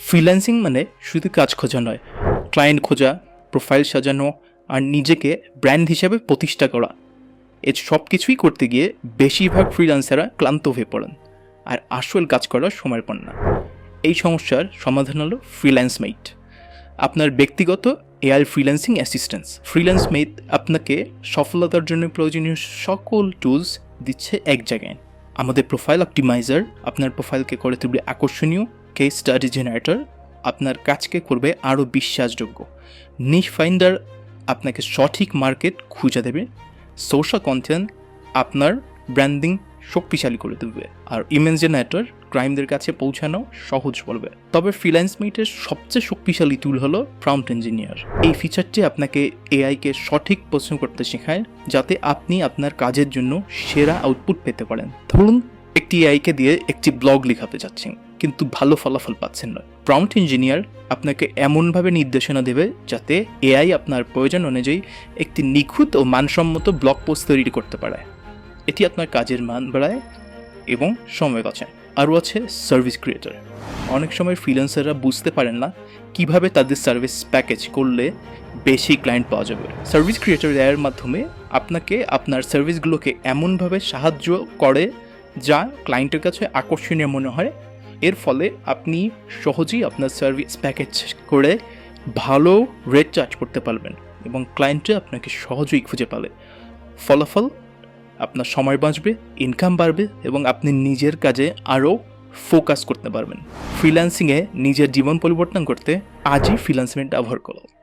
Freelancing মানে শুধু কাজ খোঁজা নয় ক্লায়েন্ট খোঁজা প্রোফাইল সাজানো আর নিজেকে ব্র্যান্ড হিসাবে প্রতিষ্ঠা করা। এ সব কিছুই করতে গিয়ে বেশিরভাগ ফ্রিল্যান্সাররা ক্লান্ত হয়ে পড়েন আর আসল কাজ করার সময় পান না। এই সমস্যার সমাধান হলো ফ্রিল্যান্স মেট আপনার ব্যক্তিগত AI freelancing assistance Freelance Mate আপনাকে সফলতার জন্য প্রয়োজনীয় সকল টুলস দিচ্ছে এক জায়গায়। আমাদের প্রোফাইল অপটিমাইজার আপনার প্রোফাইলকে করে তুলবে আকর্ষণীয় কেস স্টাডি জেনারেটর আপনার কাজকে করবে আরও বিশ্বাসযোগ্য। নিশ ফাইন্ডার আপনাকে সঠিক মার্কেট খুঁজে দেবে। সোশ্যাল কন্টেন্ট আপনার ব্র্যান্ডিং শক্তিশালী করে দেবে। আর ইমেজ জেনারেটর ক্রাইমদের কাছে পৌঁছানো সহজ করবে তবে ফ্রিল্যান্স মিটের সবচেয়ে শক্তিশালী টুল হলো প্রম্পট ইঞ্জিনিয়ার এই ফিচারটি আপনাকে এআইকে সঠিক প্রশ্ন করতে শেখায়, যাতে আপনি আপনার কাজের জন্য সেরা আউটপুট পেতে পারেন। ধরুন, একটি এআইকে দিয়ে একটি ব্লগ লেখাতে যাচ্ছেন। কিন্তু ভালো ফলাফল পাচ্ছেন না প্রম্পট ইঞ্জিনিয়ার আপনাকে এমনভাবে নির্দেশনা দেবে যাতে এআই আপনার প্রয়োজন অনুযায়ী একটি নিখুঁত ও মানসম্মত ব্লগ পোস্ট তৈরি করতে পারে। এটি আপনার কাজের মান বাড়ায় এবং সময় বাঁচায়। আরও আছে সার্ভিস ক্রিয়েটর অনেক সময় ফ্রিল্যান্সাররা বুঝতে পারেন না কীভাবে তাদের সার্ভিস প্যাকেজ করলে বেশি ক্লায়েন্ট পাওয়া যাবে। সার্ভিস ক্রিয়েটর এর মাধ্যমে আপনাকে আপনার সার্ভিসগুলোকে এমনভাবে সাহায্য করে যা ক্লায়েন্টের কাছে আকর্ষণীয় মনে হয় এর ফলে আপনি সহজেই আপনার সার্ভিস প্যাকেজ করে ভালো রেট চার্জ করতে পারবেন এবং ক্লায়েন্টে আপনাকে সহজেই খুঁজে পাবে। ফলাফল, আপনার সময় বাঁচবে ইনকাম বাড়বে এবং আপনি নিজের কাজে আরও ফোকাস করতে পারবেন। ফ্রিল্যান্সিংয়ে নিজের জীবন পরিবর্তন করতে আজই ফ্রিল্যান্সমেন্ট ব্যবহার করো।